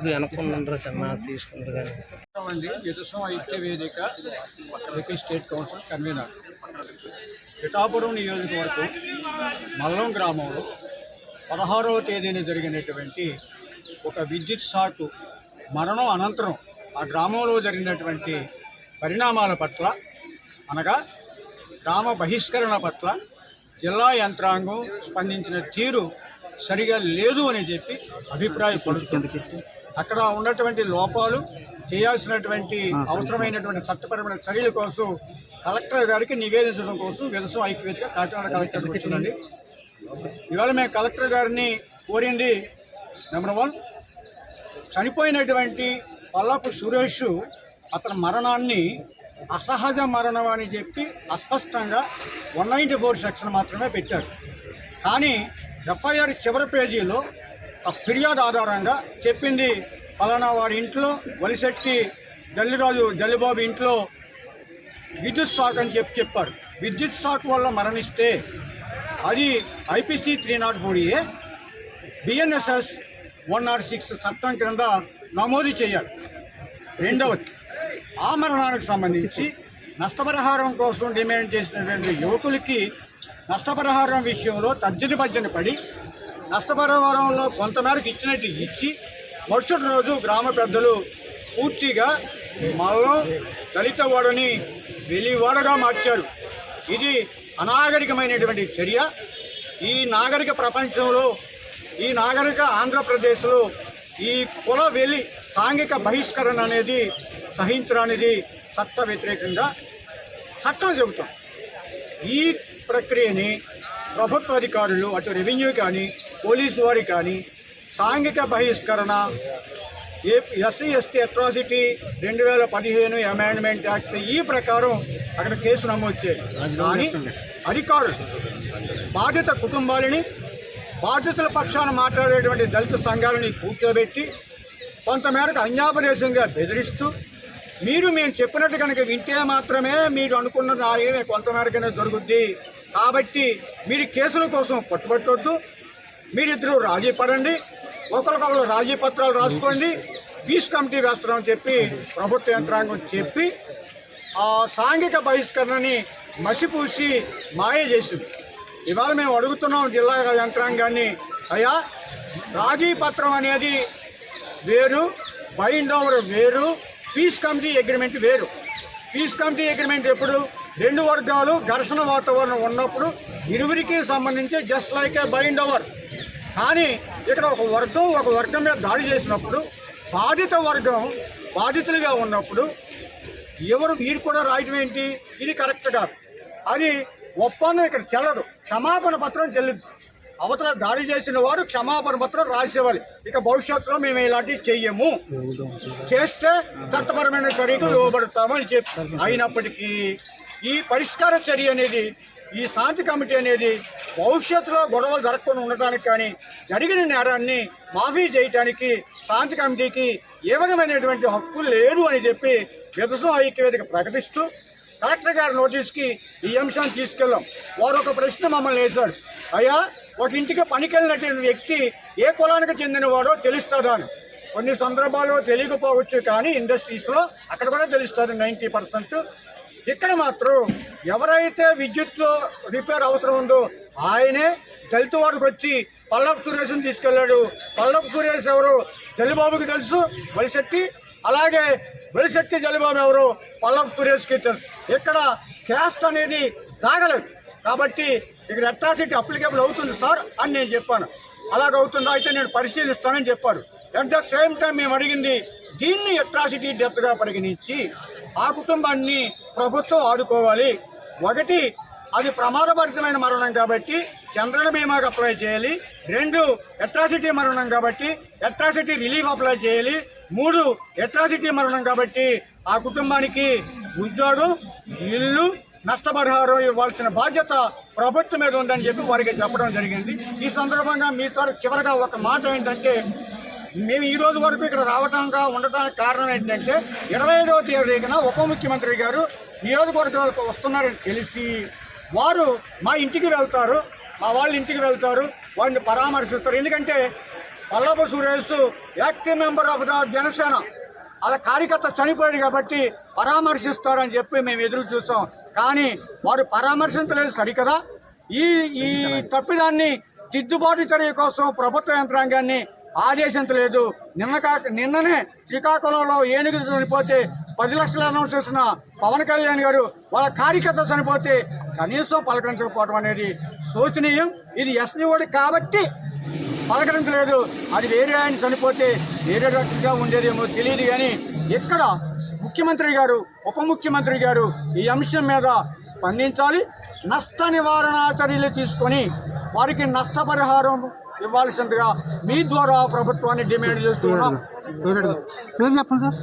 కొద్దిగా ఉండరు చిన్న తీసుకుంటారు కానీ. మంది ఐక్య వేదిక AP state council convener. Pithapuram నియోజకవర్గం మల్లం గ్రామంలో పదహారవ తేదీన జరిగినటువంటి ఒక విద్యుత్ షాక్ మరణం అనంతరం ఆ గ్రామంలో జరిగినటువంటి పరిణామాల పట్ల అనగా గ్రామ బహిష్కరణ పట్ల జిల్లా యంత్రాంగం స్పందించిన తీరు సరిగా లేదు అని చెప్పి అభిప్రాయపడుతుంది అక్కడ ఉన్నటువంటి లోపాలు చేయాల్సినటువంటి అవసరమైనటువంటి చట్టపరమైన చర్యల కోసం కలెక్టర్ గారికి నివేదించడం కోసం వ్యవసాయ ఐక్యవేదిక కాకినాడ కలెక్టర్ వచ్చిందండి. ఇవాళ మేము కలెక్టర్ గారిని కోరింది నెంబర్ వన్ చనిపోయినటువంటి పల్లపు సురేష్ అతని మరణాన్ని అసహజ మరణం అని చెప్పి అస్పష్టంగా వన్ నైంటీ ఫోర్ సెక్షన్ మాత్రమే పెట్టారు. కానీ ఎఫ్ఐఆర్ చివరి పేజీలో ఫిర్యాదు ఆధారంగా చెప్పింది పలానా వారి ఇంట్లో వలిశెట్టి జల్లిరాజు జల్లిబాబు ఇంట్లో విద్యుత్ షాక్ అని చెప్పి చెప్పారు. విద్యుత్ షాక్ వల్ల మరణిస్తే అది IPC three nought four A BNSS one nought six చట్టం క్రింద నమోదు చేయాలి. రెండవది ఆ మరణానికి సంబంధించి నష్టపరిహారం కోసం డిమాండ్ చేసినటువంటి యువకులకి నష్టపరిహారం విషయంలో తర్జని భర్జన పడి నష్టపరిహారంలో కొంతమేరకు ఇచ్చినట్టు ఇచ్చి మరుసటి రోజు గ్రామ పెద్దలు పూర్తిగా మల్లం దళిత వాడని వెలివాడగా మార్చారు. ఇది అనాగరికమైనటువంటి చర్య. ఈ నాగరిక ప్రపంచంలో ఈ నాగరిక ఆంధ్రప్రదేశ్లో ఈ కుల వెలి సాంఘిక బహిష్కరణ అనేది సహించడానికి చట్ట వ్యతిరేకంగా చట్టం చెబుతాం. ఈ ప్రక్రియని ప్రభుత్వ అధికారులు అటు రెవెన్యూ కానీ పోలీసు వారి కానీ సాంఘిక బహిష్కరణ ఏ ఎస్సీ ఎస్టీ అట్రాసిటీ రెండు వేల పదిహేను అమెండ్మెంట్ యాక్ట్ ఈ ప్రకారం అక్కడ కేసు నమోదు చేయాలి. కానీ అధికారులు బాధిత కుటుంబాలని బాధితుల పక్షాన మాట్లాడేటువంటి దళిత సంఘాలని కూర్చోబెట్టి కొంతమేరకు అన్యాపదేశంగా బెదిరిస్తూ మీరు మేము చెప్పినట్టు కనుక వింటే మాత్రమే మీరు అనుకున్న న్యాయమే కొంతమేరకనే దొరుకుద్ది కాబట్టి మీరు కేసుల కోసం పట్టుబట్టొద్దు. మీరిద్దరూ రాజీ పడండి. ఒకరికొకరు రాజీ పత్రాలు రాసుకోండి. పీస్ కమిటీ వేస్తామని చెప్పి ప్రభుత్వ యంత్రాంగం చెప్పి ఆ సాంఘిక బహిష్కరణని మసిపూసి మాయ చేసింది. ఇవాళ మేము అడుగుతున్నాం జిల్లా యంత్రాంగాన్ని అయ్యా రాజీ పత్రం అనేది వేరు బైండ్ ఓవర్ వేరు పీస్ కమిటీ అగ్రిమెంట్ వేరు. పీస్ కమిటీ అగ్రిమెంట్ ఎప్పుడు? రెండు వర్గాలు ఘర్షణ వాతావరణం ఉన్నప్పుడు ఇరువురికి సంబంధించి just like a bind over కానీ ఇక్కడ ఒక వర్గం ఒక వర్గం మీద దాడి చేసినప్పుడు బాధిత వర్గం బాధితులుగా ఉన్నప్పుడు ఎవరు వీరు కూడా రాయటం ఏంటి? ఇది కరెక్ట్ కాదు. అది ఒప్పందం ఇక్కడ చెల్లదు. క్షమాపణ పత్రం చెల్లింది. అవతల దాడి చేసిన వారు క్షమాపణ పత్రం రాసేవాలి ఇక భవిష్యత్తులో మేము ఇలాంటివి చెయ్యము. చేస్తే చట్టపరమైన చర్యకు లోబడతామని చెప్పి. అయినప్పటికీ ఈ పరిష్కార చర్య అనేది ఈ శాంతి కమిటీ అనేది భవిష్యత్తులో గొడవలు జరగకుండా ఉండటానికి కానీ జరిగిన నేరాన్ని మాఫీ చేయటానికి శాంతి కమిటీకి ఏ విధమైనటువంటి హక్కు లేదు అని చెప్పి విభజన ఐక్యవేదిక ప్రకటిస్తూ కలెక్టర్ గారి నోటీస్కి ఈ అంశాన్ని తీసుకెళ్ళాం. వారు ఒక ప్రశ్న మమ్మల్ని వేశారు. అయ్యా ఒక ఇంటికి పనికెళ్ళినటువంటి వ్యక్తి ఏ కులానికి చెందినవాడో తెలుస్తుందా అని. కొన్ని సందర్భాల్లో తెలియకపోవచ్చు కానీ ఇండస్ట్రీస్లో అక్కడ కూడా తెలుస్తుంది నైంటీ పర్సెంట్. ఇక్కడ మాత్రం ఎవరైతే విద్యుత్ రిపేర్ అవసరం ఉందో ఆయనే దళిత వాడికి వచ్చి పల్లపు సురేష్ని తీసుకెళ్ళాడు. పల్లపు సురేష్ ఎవరు? జలిబాబుకి తెలుసు వలిశెట్టి. అలాగే వెలిశెట్టి జలిబాబు ఎవరు? పల్లపు సురేష్కి తెలుసు. ఇక్కడ క్యాస్ట్ అనేది తాగలేదు కాబట్టి ఇక్కడ అట్రాసిటీ అప్లికేబుల్ అవుతుంది సార్ అని నేను చెప్పాను. అలాగ అవుతుందా అయితే నేను పరిశీలిస్తానని చెప్పారు. అట్ ద సేమ్ టైం మేము అడిగింది దీన్ని అట్రాసిటీ డెత్గా పరిగణించి ఆ కుటుంబాన్ని ప్రభుత్వం ఆడుకోవాలి ఒకటి అది ప్రమాదభరితమైన మరణం కాబట్టి చంద్రన బీమాకి అప్లై చేయాలి. రెండు అట్రాసిటీ మరణం కాబట్టి అట్రాసిటీ రిలీఫ్ అప్లై చేయాలి. మూడు అట్రాసిటీ మరణం కాబట్టి ఆ కుటుంబానికి ఉద్యోగం ఇల్లు నష్టపరిహారం ఇవ్వాల్సిన బాధ్యత ప్రభుత్వం మీద ఉందని చెప్పి వారికి చెప్పడం జరిగింది. ఈ సందర్భంగా మీతో చివరిగా చివరగా ఒక మాట ఏంటంటే మేము ఈ రోజు వరకు ఇక్కడ రావటానికి ఉండటానికి కారణం ఏంటంటే ఇరవై ఐదవ తేదీన ఉప ముఖ్యమంత్రి గారు నియోజకవర్గాలకు వస్తున్నారని తెలిసి వారు మా ఇంటికి వెళ్తారు మా వాళ్ళ ఇంటికి వెళ్తారు వాడిని పరామర్శిస్తారు. ఎందుకంటే Pallabha Suresh active member of the Janasena అలా కార్యకర్త చనిపోయాడు కాబట్టి పరామర్శిస్తారని చెప్పి మేము ఎదురు చూస్తాం కానీ వారు పరామర్శించలేదు సరికదా? ఈ ఈ తప్పిదాన్ని దిద్దుబాటు చర్య కోసం ప్రభుత్వ యంత్రాంగాన్ని ఆదేశించలేదు నిన్న కాక నిన్ననే శ్రీకాకుళంలో ఏనుగు చనిపోతే పది లక్షలు అనౌన్స్ చేసిన పవన్ కళ్యాణ్ గారు వాళ్ళ కార్యకర్త చనిపోతే కనీసం పలకరించకపోవడం అనేది శోచనీయం. ఇది ఎస్నిఓడి కాబట్టి పలకరించలేదు. అది వేరే ఆయన చనిపోతే వేరే రకంగా ఉండేదేమో తెలియదు కానీ ఇక్కడ ముఖ్యమంత్రి గారు ఉప ముఖ్యమంత్రి గారు ఈ అంశం మీద స్పందించాలి. నష్ట నివారణ చర్యలు తీసుకొని వారికి నష్టపరిహారం ఇవ్వాల్సిందిగా మీ ద్వారా ప్రభుత్వాన్ని డిమాండ్ చేస్తున్నాం పేరు చెప్పండి సార్?